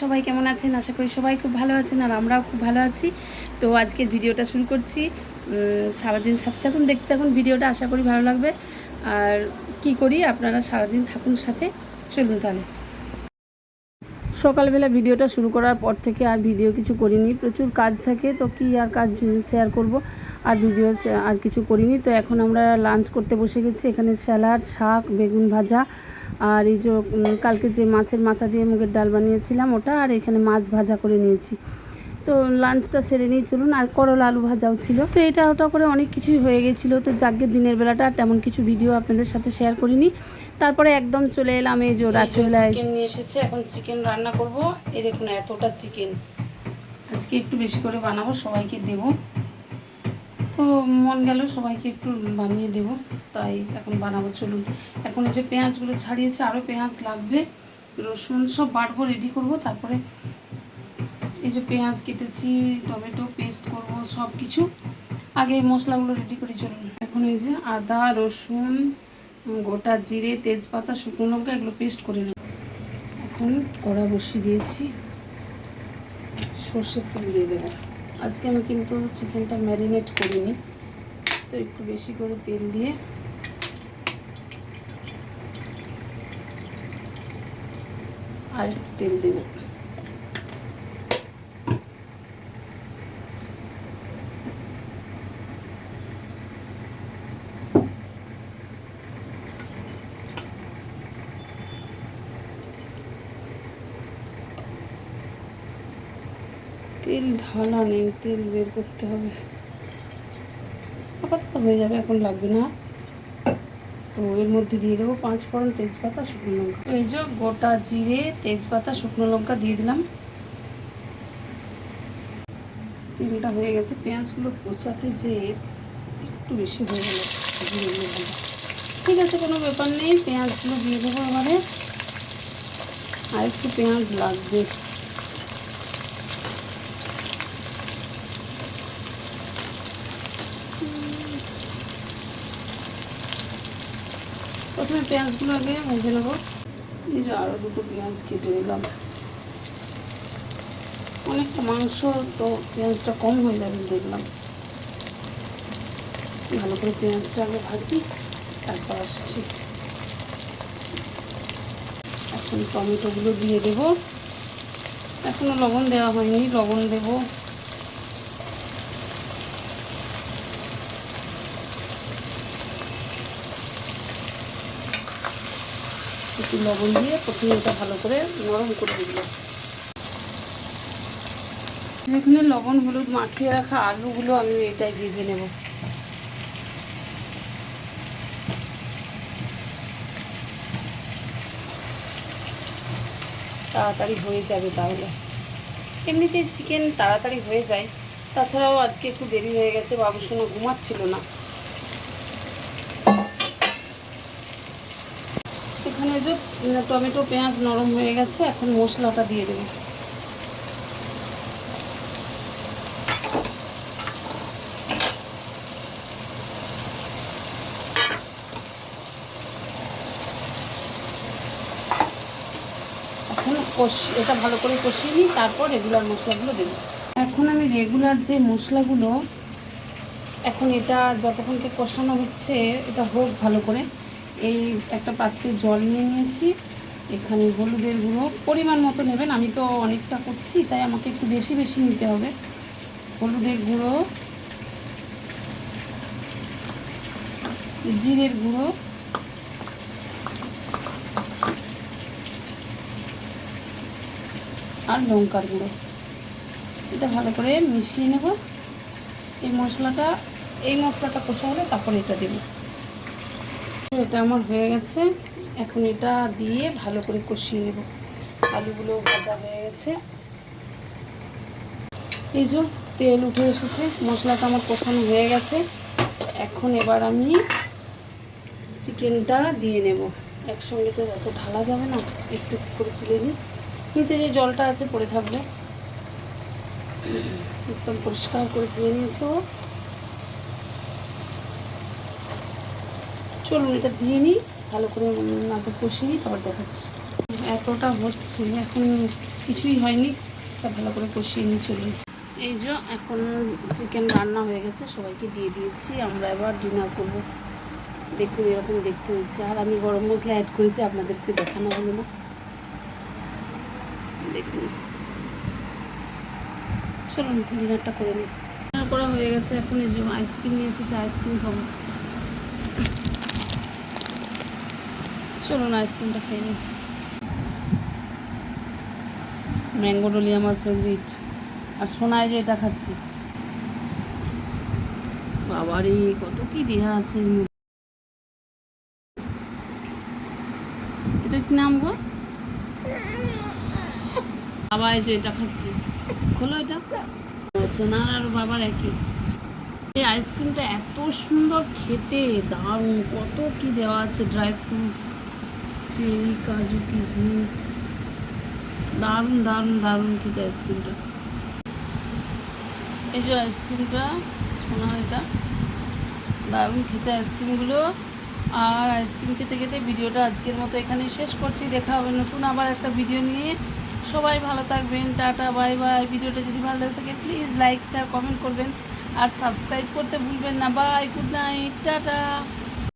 সবাই কেমন আছেন? আশা করি সবাই খুব ভালো আছেন আর আমরাও খুব ভালো আছি। তো আজকের ভিডিওটা শুরু করছি। সারাদিন সাথে থাকুন, দেখতে থাকুন, ভিডিওটা আশা করি ভালো লাগবে। আর কি করি? আপনারা সারাদিন থাকুন সাথে। চলুন তাহলে। সকালবেলা ভিডিওটা শুরু করার পর থেকে আর ভিডিও কিছু করিনি। প্রচুর কাজ থাকে, তো কি আর কাজ শেয়ার করব? আর ভিডিও আর কিছু করিনি। তো এখন আমরা লাঞ্চ করতে বসে গেছি। এখানে স্যালাড, শাক, বেগুন ভাজা আর এই যে কালকে যে মাছের মাথা দিয়ে মুগের ডাল বানিয়েছিলাম ওটা আর এখানে মাছ ভাজা করে নিয়েছি। তো লাঞ্চটা সেরে নিয়ে চলুন আর করলা আলু ভাজাও ছিল। তো এটা ওটা করে অনেক কিছুই হয়ে গেছিল। তো যাকে দিনের বেলাটা আর তেমন কিছু ভিডিও আপনাদের সাথে শেয়ার করিনি। তারপরে একদম চলে এলাম এই যে রাত্রিবেলায়। চিকেন নিয়ে এসেছে। এখন চিকেন রান্না করব। এই দেখুন এতটা চিকেন আজকে একটু বেশি করে বানাবো সবাইকে দেব। তো মন গেল সবাইকে একটু বানিয়ে দেব। তাই এখন বানাবো, চলুন। এখন এই যে পেঁয়াজগুলো ছাড়িয়েছে, আরও পেঁয়াজ লাগবে, রসুন সব বাটবো রেডি করব, তারপরে এই যে পেঁয়াজ কেটেছি, টমেটো পেস্ট করব, সব কিছু। আগে মশলাগুলো রেডি করে, চলুন। এখন এই যে আদা, রসুন, গোটা জিরে, তেজপাতা, শুকনো লঙ্কা, এগুলো পেস্ট করে নেব। এখন কড়া বসিয়ে দিয়েছি, সর্ষের তেল দিয়ে দেবো। আজকে আমি কিন্তু চিকেনটা ম্যারিনেট করিনি। তো একটু বেশি করে তেল দিয়ে আর তেল দেবো। তেল ঢালা নেই, তেল বের করতে হবে। আপাতত হয়ে যাবে, এখন লাগবে না। তো এর মধ্যে দিয়ে দেবো পাঁচ ফোড়ন তেজপাতা, শুকনো লঙ্কা। এই যে গোটা জিরে, তেজপাতা, শুকনো লঙ্কা দিয়ে দিলাম। তেলটা হয়ে গেছে, পেঁয়াজগুলো কোচাতে যে একটু বেশি হয়ে গেল। ঠিক আছে, কোনো ব্যাপার নেই, পেঁয়াজগুলো দিয়ে দেবো এবারে। আর একটু পেঁয়াজ লাগবে। প্রথমে পেঁয়াজগুলো আগে ভেজে নেব। এই যে আরও দুটো পেঁয়াজ কেটে নিলাম। অনেকটা মাংস, তো পেঁয়াজটা কম হয়ে যাবে দেখলাম। ভালো করে পেঁয়াজটা আগে ভাজি, তারপর আসছি। এখন টমেটোগুলো দিয়ে দেবো। এখনও লবণ দেওয়া হয়নি, লবণ দেবো। একটু লবণ দিয়ে প্রথমে এটা ভালো করে নরম করে দিল এখানে লবণ, হলুদ মাখিয়ে রাখা আলুগুলো আমি এটাই ভেজে নেব। তাড়াতাড়ি হয়ে যাবে তাহলে। এমনিতে চিকেন তাড়াতাড়ি হয়ে যায়। তাছাড়াও আজকে একটু দেরি হয়ে গেছে, বাবুসোনা ঘুমাচ্ছিল না। এখানে যে টমেটো, পেঁয়াজ নরম হয়ে গেছে, এখন মশলাটা দিয়ে দেবো। এখন এটা ভালো করে কষিয়ে নিই তারপর রেগুলার মশলাগুলো দেবো। এখন আমি রেগুলার যে মশলাগুলো, এখন এটা যতক্ষণকে কষানো হচ্ছে, এটা হোক ভালো করে। এই একটা পাত্রে জল নিয়ে নিয়েছি, এখানে হলুদের গুঁড়ো। পরিমাণ মতো নেবেন, আমি তো অনেকটা করছি, তাই আমাকে একটু বেশি বেশি নিতে হবে। হলুদের গুঁড়ো, জিরের গুঁড়ো, আর লঙ্কার গুঁড়ো। এটা ভালো করে মিশিয়ে নেব। এই মশলাটা এই মশলাটা কষা হলে তারপরে এটা দেবো। এটা আমার হয়ে গেছে। এখন এটা দিয়ে ভালো করে কষিয়ে নেব। আলুগুলো ভাজা হয়ে গেছে। এই যে তেল উঠে এসেছে, মশলাটা আমার কষানো হয়ে গেছে। এখন এবার আমি চিকেনটা দিয়ে নেব। একসঙ্গে তো অত ঢালা যাবে না একটু করে তুলে নিই। নিচে যে জলটা আছে পড়ে থাকবে। একদম পরিষ্কার করে ধুয়ে নিয়েছে ও। চলুন, এটা দিয়ে নিই, ভালো করে আগে কষিয়ে তারপর দেখাচ্ছি। এতটা হচ্ছে, এখন কিছুই হয়নি, তা ভালো করে কষিয়ে নিই, চলুন। এই যে, এখন চিকেন রান্না হয়ে গেছে, সবাইকে দিয়ে দিয়েছি, আমরা এবার ডিনার করব। দেখুন, এরকম দেখতে হয়েছে। আর আমি গরম মশলা অ্যাড করেছি, আপনাদেরকে দেখানো হলো না। দেখুন। চলুন ডিনারটা করে নিই। ডিনার করা হয়ে গেছে, এখন এই যে আইসক্রিম নিয়ে এসেছে আইসক্রিম খাব। চলুন, আইসক্রিমটা খেয়ে নিই। ম্যাঙ্গো ডলি আমার ফেভারিট আর সোনায় যে এটা খাচ্ছি। বাবারে, কত কি দেওয়া আছে এটা কি নাম গো? বাবা, এই যে এটা খাচ্ছি। খোলো এটা। সোনার আর বাবার একই। এই আইসক্রিমটা এত সুন্দর খেতে, দারুণ। কত কি দেওয়া আছে ড্রাই ফ্রুটস চেরি কাজু কিশমিশ দারুণ দারুণ দারুণ খেতে আইসক্রিমটা। এই যে আইসক্রিমটা, সোনা এটা। দারুণ খেতে আইসক্রিমগুলো। আর আইসক্রিম খেতে খেতে ভিডিওটা আজকের মতো এখানে শেষ করছি। দেখা হবে নতুন আবার একটা ভিডিও নিয়ে। সবাই ভালো থাকবেন। Tata, bye bye. ভিডিওটা যদি ভালো লাগে থাকে প্লিজ লাইক শেয়ার কমেন্ট করবেন। আর সাবস্ক্রাইব করতে ভুলবেন না। Bye good night tata.